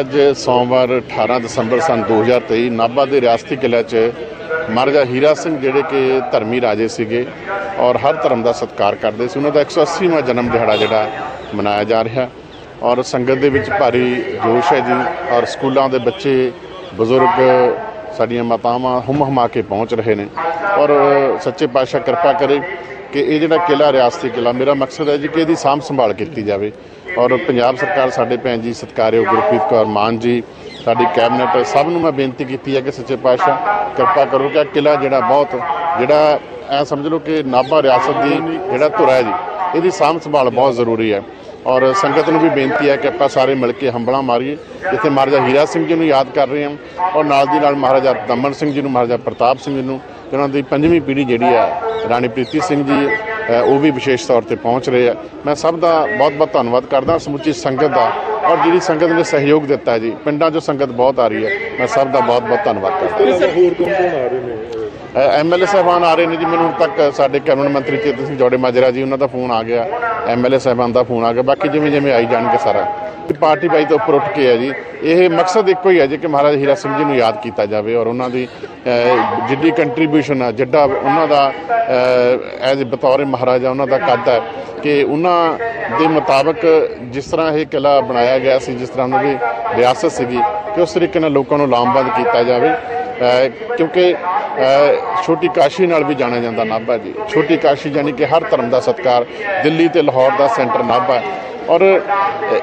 ਅੱਜ ਸੋਮਵਾਰ 18 ਦਸੰਬਰ ਸਨ 2023 ਨਾਭਾ ਦੇ ਰਿਆਸਤੀ ਕਿਲ੍ਹਾ 'ਚ ਮਹਾਰਾਜਾ ਹੀਰਾ ਸਿੰਘ, ਜਿਹੜੇ ਕਿ ਧਰਮੀ ਰਾਜੇ ਸੀਗੇ ਔਰ ਹਰ ਧਰਮ ਦਾ ਸਤਿਕਾਰ ਕਰਦੇ ਸੀ। ਉਹਨਾਂ ਦਾ 180ਵਾਂ ਜਨਮ ਦਿਹਾੜਾ ਜਿਹੜਾ ਮਨਾਇਆ ਜਾ ਰਿਹਾ। ਔਰ ਸੰਗਤ ਦੇ ਵਿੱਚ ਭਾਰੀ ਜੋਸ਼ ਹੈ ਜੀ ਔਰ ਸਕੂਲਾਂ ਦੇ ਬੱਚੇ, ਬਜ਼ੁਰਗ ਸਾਡੀਆਂ ਮਾਤਾਵਾਂ ਹੁਮ ਹਮਾ ਕੇ ਪਹੁੰਚ ਰਹੇ ਨੇ। ਔਰ ਸੱਚੇ ਪਾਤਸ਼ਾਹ ਕਿਰਪਾ ਕਰੇ ਕਿ ਇਹ ਜਿਹੜਾ ਕਿਲਾ ਰਿਆਸਤੀ ਕਿਲਾ ਮੇਰਾ ਮਕਸਦ ਹੈ ਜੀ ਕਿ ਇਹਦੀ ਸਾਂਭ ਸੰਭਾਲ ਕੀਤੀ ਜਾਵੇ। ਔਰ ਪੰਜਾਬ ਸਰਕਾਰ ਸਾਡੇ ਭੈਣ ਜੀ, ਸਤਿਕਾਰਯੋਗ ਗੁਰਪ੍ਰੀਤ ਕੌਰ ਮਾਨ ਜੀ, ਸਾਡੀ ਕੈਬਨਿਟ, ਸਭ ਨੂੰ ਮੈਂ ਬੇਨਤੀ ਕੀਤੀ ਹੈ ਕਿ ਸੱਚੇ ਪਾਤਸ਼ਾਹ ਕਿਰਪਾ ਕਰੋ ਕਿ ਕਿਲਾ ਜਿਹੜਾ ਬਹੁਤ, ਜਿਹੜਾ ਐ ਸਮਝ ਲਓ ਕਿ ਨਾਭਾ ਰਿਆਸਤ ਦੀ ਜਿਹੜਾ ਧੁਰਾ ਹੈ ਜੀ, ਇਹਦੀ ਸਾਂਭ ਸੰਭਾਲ ਬਹੁਤ ਜ਼ਰੂਰੀ ਹੈ। ਔਰ ਸੰਗਤ ਨੂੰ ਵੀ ਬੇਨਤੀ ਹੈ ਕਿ ਆਪਾਂ ਸਾਰੇ ਮਿਲ ਕੇ ਹੰਬਲਾ ਮਾਰੀਏ। ਜਿੱਥੇ ਮਹਾਰਾਜਾ ਹੀਰਾ ਸਿੰਘ ਜੀ ਨੂੰ ਯਾਦ ਕਰ ਰਹੇ ਹਾਂ ਔਰ ਨਾਲ ਦੀ ਨਾਲ ਮਹਾਰਾਜਾ ਦਮਨ ਸਿੰਘ ਜੀ ਨੂੰ, ਮਹਾਰਾਜਾ ਪ੍ਰਤਾਪ ਸਿੰਘ ਜੀ ਨੂੰ ਜਿਹਨਾਂ ਦੀ ਪੰਜਵੀਂ ਪੀੜ੍ਹੀ ਜਿਹੜੀ ਹੈ ਰਾਣੀ ਪ੍ਰੀਤੀ ਸਿੰਘ ਜੀ ਉਹ ਵੀ ਵਿਸ਼ੇਸ਼ ਤੌਰ ਤੇ ਪਹੁੰਚ ਰਹੇ ਆ। ਮੈਂ ਸਭ ਦਾ ਬਹੁਤ ਬਹੁਤ ਧੰਨਵਾਦ ਕਰਦਾ ਸਮੁੱਚੀ ਸੰਗਤ ਦਾ ਔਰ ਜਿਹੜੀ ਸੰਗਤ ਨੇ ਸਹਿਯੋਗ ਦਿੱਤਾ ਜੀ ਪਿੰਡਾਂ 'ਚੋਂ ਸੰਗਤ ਬਹੁਤ ਆ ਰਹੀ ਹੈ। ਮੈਂ ਸਭ ਦਾ ਬਹੁਤ ਬਹੁਤ ਧੰਨਵਾਦ ਕਰਦਾ। ਹੋਰ ਕੌਣ ਕੌਣ ਆ ਰਹੇ ਨੇ? ਐਮਐਲਏ ਸਾਹਿਬਾਨ ਆ ਰਹੇ ਨੇ ਜੀ ਮੈਨੂੰ ਹੁਣ ਤੱਕ ਸਾਡੇ ਕੈਬਨਿਟ ਮੰਤਰੀ ਚੇਤਨ ਸਿੰਘ ਜੋੜੇ ਮਾਜਰਾ ਜੀ ਉਹਨਾਂ ਦਾ ਫੋਨ ਆ ਗਿਆ। ਐਮਐਲਏ ਸਾਹਿਬਾਨ ਦਾ ਫੋਨ ਆ ਗਿਆ। ਬਾਕੀ ਜਿਵੇਂ ਜਿਵੇਂ ਆਈ ਜਾਣਗੇ ਸਾਰਾ। ਪਾਰਟੀ ਬਾਈ ਤੋਂ ਉੱਪਰ ਉੱਠ ਕੇ ਹੈ ਜੀ। ਇਹ ਮਕਸਦ ਇੱਕੋ ਹੀ ਹੈ ਜੀ ਕਿ ਮਹਾਰਾਜ ਹੀਰਾ ਸਿੰਘ ਜੀ ਨੂੰ ਯਾਦ ਕੀਤਾ ਜਾਵੇ ਔਰ ਉਹਨਾਂ ਦੀ ਜਿੱਡੀ ਕੰਟਰੀਬਿਊਸ਼ਨ ਆ, ਜਿੱਡਾ ਉਹਨਾਂ ਦਾ ਐਜ਼ ਬਤੌਰ ਮਹਾਰਾਜਾ ਉਹਨਾਂ ਦਾ ਕੱਦ ਹੈ ਕਿ ਉਹਨਾਂ ਦੇ ਮੁਤਾਬਕ ਜਿਸ ਤਰ੍ਹਾਂ ਇਹ ਕਿਲਾ ਬਣਾਇਆ ਗਿਆ ਸੀ, ਜਿਸ ਤਰ੍ਹਾਂ ਉਹਨਾਂ ਦੀ ਰਿਆਸਤ ਸੀਗੀ ਕਿ ਉਸ ਤਰੀਕੇ ਨਾਲ ਲੋਕਾਂ ਨੂੰ ਲਾਮਬੰਦ ਕੀਤਾ ਜਾਵੇ। ਕਿਉਂਕਿ ਛੋਟੀ ਕਾਸ਼ੀ ਨਾਲ ਵੀ ਜਾਣਿਆ ਜਾਂਦਾ ਨਾਭਾ ਜੀ। ਛੋਟੀ ਕਾਸ਼ੀ ਯਾਨੀ ਕਿ ਹਰ ਧਰਮ ਦਾ ਸਤਕਾਰ, ਦਿੱਲੀ ਤੇ ਲਾਹੌਰ ਦਾ ਸੈਂਟਰ ਨਾਭਾ। ਔਰ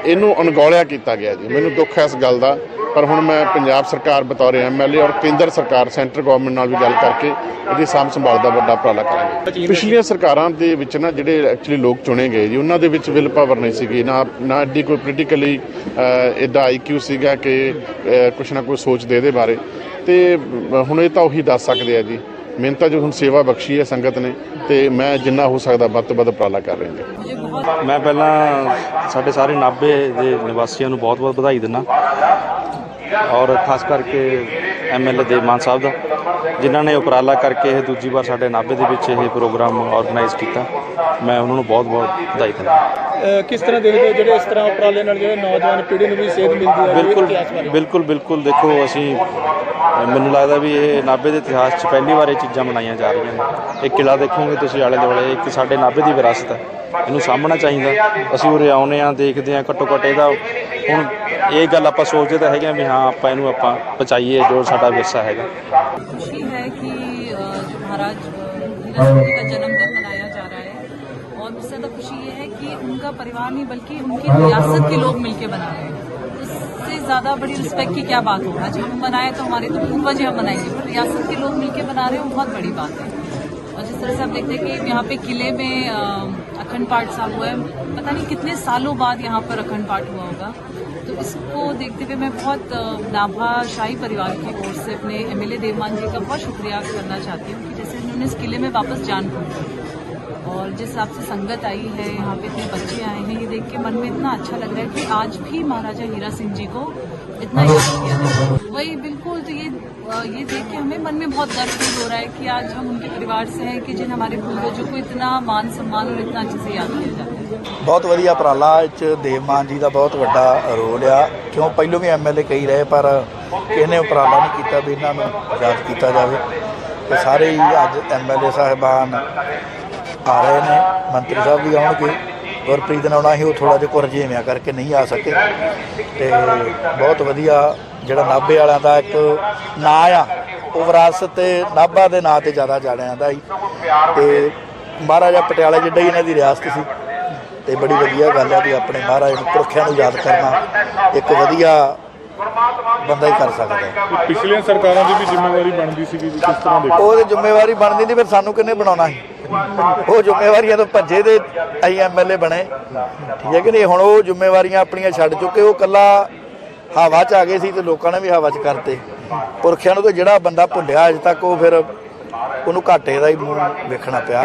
ਇਹਨੂੰ ਅਣਗੌਲਿਆ ਕੀਤਾ ਗਿਆ ਜੀ। ਮੈਨੂੰ ਦੁੱਖ ਹੈ ਇਸ ਗੱਲ ਦਾ, ਪਰ ਹੁਣ ਮੈਂ ਪੰਜਾਬ ਸਰਕਾਰ ਬਤੌਰ ਐਮਐਲਏ ਔਰ ਕੇਂਦਰ ਸਰਕਾਰ, ਸੈਂਟਰ ਗਵਰਨਮੈਂਟ ਨਾਲ ਵੀ ਗੱਲ ਕਰਕੇ ਇਹਦੀ ਸਾਂਭ ਸੰਭਾਲ ਦਾ ਵੱਡਾ ਉਪਰਾਲਾ ਕਰਾਂਗੇ। ਪਿਛਲੀਆਂ ਸਰਕਾਰਾਂ ਦੇ ਵਿੱਚ ਨਾ ਜਿਹੜੇ ਐਕਚੁਅਲੀ ਲੋਕ ਚੁਣੇ ਗਏ ਜੀ, ਉਹਨਾਂ ਦੇ ਵਿੱਚ ਵਿਲ ਪਾਵਰ ਨਹੀਂ ਸੀਗੀ। ਨਾ ਨਾ ਐਡੀ ਕੋਈ ਪੋਲੀਟੀਕਲੀ ਐਡਾ ਆਈਕਿਊ ਸੀਗਾ ਕਿ ਕੁਛ ਨਾ ਕੋਈ ਸੋਚ ਦੇ ਇਹਦੇ ਬਾਰੇ। ਤੇ ਹੁਣ ਇਹ ਤਾਂ ਉਹੀ ਦੱਸ ਸਕਦੇ ਆ ਜੀ। ਮਿਹਨਤਾਂ ਜੋ ਹੁਣ ਸੇਵਾ ਬਖਸ਼ੀ ਹੈ ਸੰਗਤ ਨੇ, ਤੇ ਮੈਂ ਜਿੰਨਾ ਹੋ ਸਕਦਾ ਵੱਧ ਤੋਂ ਵੱਧ ਉਪਰਾਲਾ ਕਰ ਰਿਹਾ ਮੈਂ ਪਹਿਲਾਂ ਸਾਡੇ ਸਾਰੇ ਨਾਭੇ ਦੇ ਨਿਵਾਸੀਆਂ ਨੂੰ ਬਹੁਤ-ਬਹੁਤ ਵਧਾਈ ਦਿੰਦਾ। ਔਰ ਖਾਸ ਕਰਕੇ ਐਮਐਲਏ ਦੇ ਮਾਨ ਸਾਹਿਬ ਦਾ, ਜਿਨ੍ਹਾਂ ਨੇ ਉਪਰਾਲਾ ਕਰਕੇ ਇਹ ਦੂਜੀ ਵਾਰ ਸਾਡੇ ਨਾਭੇ ਦੇ ਵਿੱਚ ਇਹ ਪ੍ਰੋਗਰਾਮ ਆਰਗੇਨਾਈਜ਼ ਕੀਤਾ। ਮੈਂ ਉਹਨਾਂ ਨੂੰ ਬਹੁਤ-ਬਹੁਤ ਵਧਾਈ ਦਿੰਦਾ। ਕਿਸ ਤਰ੍ਹਾਂ ਦੇਖਦੇ ਹੋ ਜਿਹੜੇ ਇਸ ਤਰ੍ਹਾਂ ਉਪਰਾਲੇ ਨਾਲ ਜਿਹੜੇ ਨੌਜਵਾਨ ਪੀੜ੍ਹੀ ਨੂੰ ਵੀ ਸੇਧ ਮਿਲਦੀ ਹੈ ਬਿਲਕੁਲ ਇਤਿਹਾਸ ਬਾਰੇ ਬਿਲਕੁਲ ਬਿਲਕੁਲ ਦੇਖੋ ਅਸੀਂ ਮੈਨੂੰ ਲੱਗਦਾ ਵੀ ਇਹ ਨਾਭੇ ਦੇ ਇਤਿਹਾਸ 'ਚ ਪਹਿਲੀ ਵਾਰ ਇਹ ਚੀਜ਼ਾਂ ਮਨਾਈਆਂ ਜਾ ਰਹੀਆਂ ਨੇ ਇਹ ਕਿਲਾ ਦੇਖੋਗੇ ਤੁਸੀਂ ਆਲੇ ਦੁਆਲੇ ਇੱਕ ਸਾਡੇ ਨਾਭੇ ਦੀ ਵਿਰਾਸਤ ਹੈ ਇਹਨੂੰ ਸਾਂਭਣਾ ਚਾਹੀਦਾ ਅਸੀਂ ਉਰੇ ਆਉਨੇ ਆ ਦੇਖਦੇ ਆ ਘੱਟੋ ਘੱਟ ਇਹਦਾ ਹੁਣ ਇਹ ਗੱਲ ਆਪਾਂ ਸੋਚਦੇ ਤਾਂ ਹੈਗੇ ਆ ਵੀ ਹਾਂ ਆਪਾਂ ਇਹਨੂੰ ਆਪਾਂ ਬਚਾਈਏ ਜੋ ਸਾਡਾ ਵਿਰਸਾ ਹੈਗਾ खुशी है कि अ, जो महाराज अ, हीरा सिंह जी का जन्मदिन मनाया जा रहा है और उससे ज़्यादा खुशी ये है कि उनका परिवार नहीं बल्कि उनकी रियासत के लोग मिलके बना रहे हैं। उससे ज़्यादा बड़ी रिस्पेक्ट की क्या बात होगा? जी हम बनाए तो हमारे तो पूर्वज ही हम बनाएँगे पर रियासत के लोग मिलके बना रहे हैं वो बहुत बड़ी बात है। और जिस तरह से आप देखते हैं कि यहाँ पे किले में अखंड पाठ साहब हुआ है। पता नहीं कितने सालों बाद यहाँ पर अखंड पाठ हुआ होगा। तो इसको देखते हुए मैं बहुत नाभा शाही परिवार की ओर से अपने एमएलए देवमान जी का बहुत शुक्रिया करना चाहती हूँ कि जैसे उन्होंने इस किले में वापस जान फूंकी और जिस हिसाब से संगत आई है यहाँ पे इतने बच्चे आए हैं ये देख के मन में इतना अच्छा लग रहा है कि आज भी महाराजा हीरा सिंह जी को इतना याद किया जाए वही बिल्कुल तो ये अ, ये देख के हमें मन में बहुत दर्द फील हो रहा है कि आज हम उनके परिवार से हैं कि जिन हमारे पूर्वजों को इतना मान सम्मान और इतना अच्छे से याद किया जाता है ਬਹੁਤ ਵਧੀਆ ਉਪਰਾਲਾ ਇਹ 'ਚ ਦੇਵਮਾਨ ਜੀ ਦਾ ਬਹੁਤ ਵੱਡਾ ਰੋਲ ਆ ਕਿਉਂ ਪਹਿਲੋਂ ਵੀ ਐਮਐਲਏ ਕਈ ਰਹੇ ਪਰ ਕਿਸੇ ਨੇ ਉਪਰਾਲਾ ਨਹੀਂ ਕੀਤਾ ਵੀ ਇਹਨਾਂ ਨੂੰ ਯਾਦ ਕੀਤਾ ਜਾਵੇ ਤੇ ਸਾਰੇ ਹੀ ਅੱਜ ਐਮਐਲਏ ਸਾਹਿਬਾਨ ਆ ਰਹੇ ਨੇ। ਮੰਤਰੀ ਸਾਹਿਬ ਵੀ ਆਉਣਗੇ। ਗੁਰਪ੍ਰੀਤ ਨੇ ਆਉਣਾ ਸੀ ਉਹ ਥੋੜਾ ਜਿਹਾ ਕੁਰਜੇਵਿਆਂ ਕਰਕੇ ਨਹੀਂ ਆ ਸਕੇ। ਤੇ ਬਹੁਤ ਵਧੀਆ ਜਿਹੜਾ ਨਾਭੇ ਵਾਲਿਆਂ ਦਾ ਇੱਕ ਨਾਂ ਆ, ਉਹ ਵਿਰਾਸਤ ਤੇ ਨਾਭਾ ਦੇ ਨਾਂ ਤੇ ਜ਼ਿਆਦਾ ਜਾਣਿਆ ਜਾਂਦਾ ਸੀ ਤੇ ਮਹਾਰਾਜਾ ਪਟਿਆਲਾ ਜਿੱਡਾ ਹੀ ਇਹਨਾਂ ਦੀ ਰਿਆਸਤ ਸੀ। ਤੇ ਬੜੀ ਵਧੀਆ ਗੱਲ ਹੈ ਕਿ ਆਪਣੇ ਮਹਾਰਾਜ ਨੂੰ ਪੁਰਖਿਆਂ ਨੂੰ ਯਾਦ ਕਰਨਾ ਇੱਕ ਵਧੀਆ ਬੰਦਾ ਹੀ ਕਰ ਸਕਦਾ ਹੈ। ਪਿਛਲੀਆਂ ਸਰਕਾਰਾਂ ਦੀ ਵੀ ਜ਼ਿੰਮੇਵਾਰੀ ਬਣਦੀ ਸੀਗੀ ਜੀ ਕਿਸ ਤਰ੍ਹਾਂ ਦੇਖੋ। ਉਹਦੀ ਜ਼ਿੰਮੇਵਾਰੀ ਬਣਦੀ ਨਹੀਂ ਫਿਰ ਸਾਨੂੰ ਕਿੰਨੇ ਬਣਾਉਣਾ ਸੀ? ਉਹ ਜ਼ਿੰਮੇਵਾਰੀਆਂ ਤੋਂ ਭੱਜੇ ਦੇ ਅਸੀਂ ਐਮਐਲਏ ਬਣੇ। ਠੀਕ ਹੈ ਕਿ ਨਹੀਂ? ਹੁਣ ਉਹ ਜ਼ਿੰਮੇਵਾਰੀਆਂ ਆਪਣੀਆਂ ਛੱਡ ਚੁੱਕੇ ਉਹ ਕੱਲਾ ਹਵਾ 'ਚ ਆ ਗਏ ਸੀ ਤੇ ਲੋਕਾਂ ਨੇ ਵੀ ਹਵਾ 'ਚ ਕਰਤੇ। ਪੁਰਖਿਆਂ ਨੂੰ ਤਾਂ ਜਿਹੜਾ ਬੰਦਾ ਭੁੱਲਿਆ ਅਜੇ ਤੱਕ ਉਹ ਫਿਰ ਉਹਨੂੰ ਘਾਟੇ ਦਾ ਹੀ ਮੂੰਹ ਵੇਖਣਾ ਪਿਆ।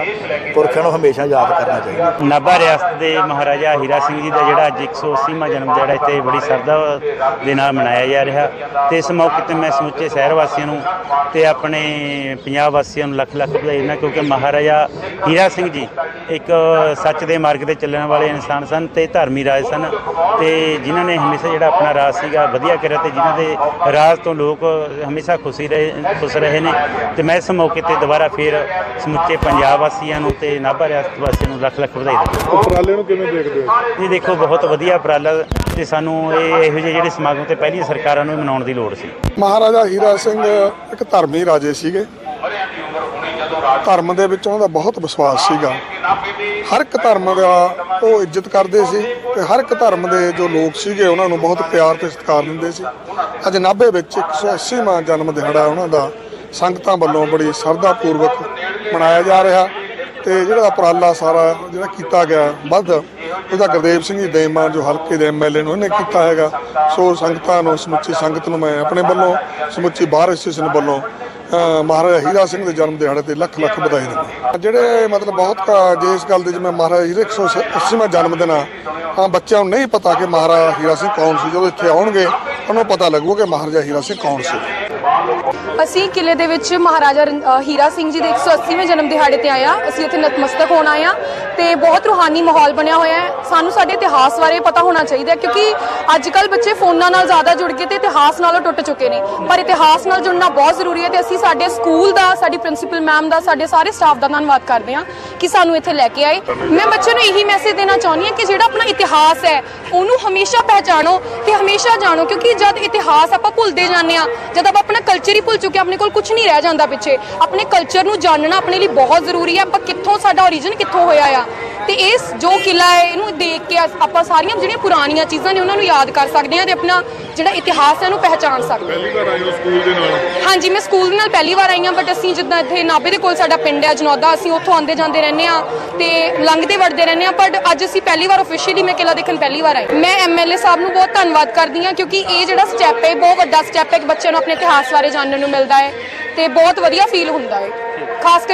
ਪੁਰਖਾਂ ਨੂੰ ਹਮੇਸ਼ਾ ਯਾਦ ਕਰਨਾ ਚਾਹੀਦਾ। ਨਾਭਾ ਰਿਆਸਤ ਦੇ ਮਹਾਰਾਜਾ ਹੀਰਾ ਸਿੰਘ ਜੀ ਦਾ ਜਿਹੜਾ ਅੱਜ 180ਵਾਂ ਜਨਮ ਜਿਹੜਾ ਇੱਥੇ ਬੜੀ ਸਰਦਾ ਦੇ ਨਾਲ ਮਨਾਇਆ ਜਾ ਰਿਹਾ। ਤੇ ਇਸ ਮੌਕੇ ਤੇ ਮੈਂ ਸਮੁੱਚੇ ਸ਼ਹਿਰ ਵਾਸੀਆਂ ਨੂੰ ਤੇ ਆਪਣੇ ਪੰਜਾਬ ਵਾਸੀਆਂ ਨੂੰ ਲੱਖ ਲੱਖ ਵਧਾਈ ਦਿੰਦਾ, ਕਿਉਂਕਿ ਮਹਾਰਾਜਾ ਹੀਰਾ ਸਿੰਘ ਜੀ ਇੱਕ ਸੱਚ ਦੇ ਮਾਰਗ ਤੇ ਚੱਲਣ ਵਾਲੇ ਇਨਸਾਨ ਸਨ ਤੇ ਧਰਮੀ ਰਾਜ ਸਨ। ਤੇ ਜਿਨ੍ਹਾਂ ਨੇ ਹਮੇਸ਼ਾ ਜਿਹੜਾ ਆਪਣਾ ਰਾਜ ਸੀਗਾ ਵਧੀਆ ਕਰਿਆ ਤੇ ਜਿਨ੍ਹਾਂ ਦੇ ਰਾਜ ਤੋਂ ਲੋਕ ਹਮੇਸ਼ਾ ਖੁਸ਼ੀ ਰਹੇ, ਖੁਸ਼ ਰਹੇ ਨੇ। ਤੇ ਮੈਂ ਇਸ ਮੌਕੇ ਤੇ ਦੁਬਾਰਾ ਫੇਰ ਸਮੁੱਚੇ ਪੰਜਾਬ ਵਾਸੀਆਂ ਨੂੰ ਤੇ ਨਾਭਾ ਰਿਆਸਤ ਵਾਸੀਆਂ ਨੂੰ ਲੱਖ ਲੱਖ ਵਧਾਈ ਦਿੰਦਾ ਉਪਰਾਲੇ ਨੂੰ ਕਿਵੇਂ ਦੇਖਦੇ ਹੋ? ਇਹ ਦੇਖੋ ਬਹੁਤ ਵਧੀਆ ਉਪਰਾਲਾ ਤੇ ਸਾਨੂੰ ਇਹ ਇਹੋ ਜਿਹੇ ਜਿਹੜੇ ਸਮਾਗਮ ਤੇ ਪਹਿਲੀਆਂ ਸਰਕਾਰਾਂ ਨੂੰ ਵੀ ਮਨਾਉਣ ਦੀ ਲੋੜ ਸੀ। ਮਹਾਰਾਜਾ ਹੀਰਾ ਸਿੰਘ ਇੱਕ ਧਰਮੀ ਰਾਜੇ ਸੀਗੇ। ਧਰਮ ਦੇ ਵਿੱਚ ਉਹਨਾਂ ਦਾ ਬਹੁਤ ਵਿਸ਼ਵਾਸ ਸੀਗਾ। ਹਰ ਇੱਕ ਧਰਮ ਦਾ ਉਹ ਇੱਜ਼ਤ ਕਰਦੇ ਸੀ ਤੇ ਹਰ ਇੱਕ ਧਰਮ ਦੇ ਜੋ ਲੋਕ ਸੀਗੇ ਉਹਨਾਂ ਨੂੰ ਬਹੁਤ ਪਿਆਰ ਤੇ ਸਤਿਕਾਰ ਦਿੰਦੇ ਸੀ। ਅੱਜ ਨਾਭੇ ਵਿੱਚ 180ਵਾਂ ਜਨਮ ਦਿਹਾੜਾ ਉਹਨਾਂ ਦਾ ਸੰਗਤਾਂ ਵੱਲੋਂ ਬੜੀ ਸ਼ਰਧਾ ਪੂਰਵਕ ਮਨਾਇਆ ਜਾ ਰਿਹਾ ਤੇ ਜਿਹੜਾ ਉਪਰਾਲਾ ਸਾਰਾ ਜਿਹੜਾ ਕੀਤਾ ਗਿਆ, ਵੱਧ ਉਹਦਾ ਗੁਰਦੇਵ ਸਿੰਘ ਜੀ ਦੇਮਾ ਜੋ ਹਲਕੇ ਦੇ ਐਮਐਲਏ ਨੂੰ ਉਹਨੇ ਕੀਤਾ ਹੈਗਾ, ਸੋ ਸੰਗਤਾਂ ਨੂੰ, ਸਮੁੱਚੀ ਸੰਗਤ ਨੂੰ ਮੈਂ ਆਪਣੇ ਵੱਲੋਂ, ਸਮੁੱਚੀ ਬਾਹਰ ਐਸੋਸੀਏਸ਼ਨ ਵੱਲੋਂ ਮਹਾਰਾਜਾ ਹੀਰਾ ਸਿੰਘ ਦੇ ਜਨਮ ਦਿਹਾੜੇ ਤੇ ਲੱਖ ਲੱਖ ਵਧਾਈ ਦਿੰਦਾ ਜਿਹੜੇ ਮਤਲਬ ਬਹੁਤ ਕ- ਜੇ ਇਸ ਗੱਲ ਦੇ ਜਿਵੇਂ ਮਹਾਰਾਜਾ ਹੀਰੇ 180ਵਾਂ ਜਨਮ ਦਿਨ ਆ, ਤਾਂ ਬੱਚਿਆਂ ਨੂੰ ਨਹੀਂ ਪਤਾ ਕਿ ਮਹਾਰਾਜਾ ਹੀਰਾ ਸਿੰਘ ਕੌਣ ਸੀ, ਜਦੋਂ ਇੱਥੇ ਆਉਣਗੇ, ਉਹਨਾਂ ਨੂੰ ਪਤਾ ਲੱਗੂ ਕਿ ਮਹਾਰਾਜਾ ਹੀਰਾ ਸਿੰਘ ਕੌਣ ਸੀ। ਅਸੀਂ ਕਿਲੇ ਦੇ ਵਿੱਚ ਮਹਾਰਾਜਾ ਰਣ- ਹੀਰਾ ਸਿੰਘ ਜੀ ਦੇ 180ਵੇਂ ਜਨਮ ਦਿਹਾੜੇ ਤੇ ਆਇਆ ਅਸੀਂ ਇੱਥੇ ਨਤਮਸਤਕ ਹੋਣ ਆਏ ਆ ਤੇ ਬਹੁਤ ਰੂਹਾਨੀ ਮਾਹੌਲ ਬਣਿਆ ਹੋਇਆ ਹੈ। ਸਾਨੂੰ ਸਾਡੇ ਇਤਿਹਾਸ ਬਾਰੇ ਪਤਾ ਹੋਣਾ ਚਾਹੀਦਾ ਕਿਉਂਕਿ ਅੱਜ ਕੱਲ ਬੱਚੇ ਫੋਨਾਂ ਨਾਲ ਜ਼ਿਆਦਾ ਜੁੜ ਕੇ ਤੇ ਇਤਿਹਾਸ ਨਾਲੋਂ ਟੁੱਟ ਚੁੱਕੇ ਨੇ। ਪਰ ਇਤਿਹਾਸ ਨਾਲ ਜੁੜਨਾ ਬਹੁਤ ਜ਼ਰੂਰੀ ਹੈ ਤੇ ਅਸੀਂ ਸਾਡੇ ਸਕੂਲ ਦਾ, ਸਾਡੀ ਪ੍ਰਿੰਸੀਪਲ ਮੈਮ ਦਾ, ਸਾਡੇ ਸਾਰੇ ਸਟਾਫ ਦਾ ਧੰਨਵਾਦ ਕਰਦੇ ਹਾਂ ਕਿ ਸਾਨੂੰ ਇੱਥੇ ਲੈ ਕੇ ਆਏ। ਮੈਂ ਬੱਚਿਆਂ ਨੂੰ ਇਹੀ ਮੈਸੇਜ ਦੇਣਾ ਚਾਹੁੰਦੀ ਹਾਂ ਕਿ ਜਿਹੜਾ ਆਪਣਾ ਇਤਿਹਾਸ ਹੈ, ਉਹਨੂੰ ਹਮੇਸ਼ਾ ਪਹਿਚਾਣੋ ਤੇ ਹਮੇਸ਼ਾ ਜਾਣੋ ਕਿਉਂਕਿ ਜਦ ਇਤਿਹਾਸ ਆਪਾਂ ਭੁੱਲਦੇ ਜਾਂਦੇ ਆ ਜਦ ਆਪਾਂ ਆਪਣਾ ਕਲਚਰ ਹੀ ਭੁੱਲ ਚੁੱਕੇ ਆਪਣੇ ਕੋਲ ਕੁਝ ਨਹੀਂ ਰਹਿ ਜਾਂਦਾ ਪਿੱਛੇ। ਆਪਣੇ ਕਲਚਰ ਨੂੰ ਜਾਣਨਾ ਆਪਣੇ ਲਈ ਬਹੁਤ ਜ਼ਰੂਰੀ ਹੈ, ਆਪਾਂ ਕਿੱਥੋਂ ਸਾਡਾ origin ਕਿੱਥੋਂ ਹੋਇਆ ਆ? ਤੇ ਇਸ ਜੋ ਕਿਲਾ ਹੈ ਇਹਨੂੰ ਦੇਖ ਕੇ ਆਪਾਂ ਸਾਰੀਆਂ ਜਿਹੜੀਆਂ ਪੁਰਾਣੀਆਂ ਚੀਜ਼ਾਂ ਨੇ ਉਹਨਾਂ ਨੂੰ ਯਾਦ ਕਰ ਸਕਦੇ ਹਾਂ ਤੇ ਆਪਣਾ ਜਿਹੜਾ ਇਤਿਹਾਸ ਹੈ ਉਹਨੂੰ ਪਹਿਚਾਣ ਸਕਦੇ ਹਾਂ। ਪਹਿਲੀ ਵਾਰ ਆਏ ਹੋ ਸਕੂਲ ਦੇ ਨਾਲ? ਹਾਂਜੀ ਮੈਂ ਸਕੂਲ ਦੇ ਨਾਲ ਪਹਿਲੀ ਵਾਰ ਆਈ ਹਾਂ ਬਟ ਅਸੀਂ ਜਿੱਦਾਂ ਇੱਥੇ ਨਾਭੇ ਦੇ ਕੋਲ ਸਾਡਾ ਪਿੰਡ ਹੈ ਜਨੌਦਾ ਅਸੀਂ ਉੱਥੋਂ ਆਉਂਦੇ ਜਾਂਦੇ ਰਹਿੰਦੇ ਆ ਤੇ ਲੰਘਦੇ ਵੜਦੇ ਰਹਿੰਦੇ ਆ ਬਟ ਅੱਜ ਅਸੀਂ ਪਹਿਲੀ ਵਾਰ ਅਫੀਸ਼ੀਅਲੀ ਮੈਂ ਕਿਲਾ ਦੇਖਣ ਪਹਿਲੀ ਵਾਰ ਆਈ ਮੈਂ ਐਮਐਲਏ ਸਾਹਿਬ ਨੂੰ ਬਹੁਤ ਧੰਨਵਾਦ ਕਰਦੀ ਹਾਂ ਕਿਉਂਕਿ ਇਹ ਜਿਹੜਾ ਸਟੈਪ ਹੈ ਬਹੁਤ ਵੱਡਾ ਸਟੈਪ ਹੈ ਕਿ ਬੱਚਿਆਂ ਨੂੰ ਆਪਣੇ ਇਤਿਹਾਸ ਬਾਰੇ ਜਾਣਨ ਨੂੰ ਮਿਲਦਾ ਹੈ ਤੇ ਬਹੁਤ ਵਧੀਆ ਫੀਲ ਹੁੰਦਾ ਹੈ। ਖਾਸ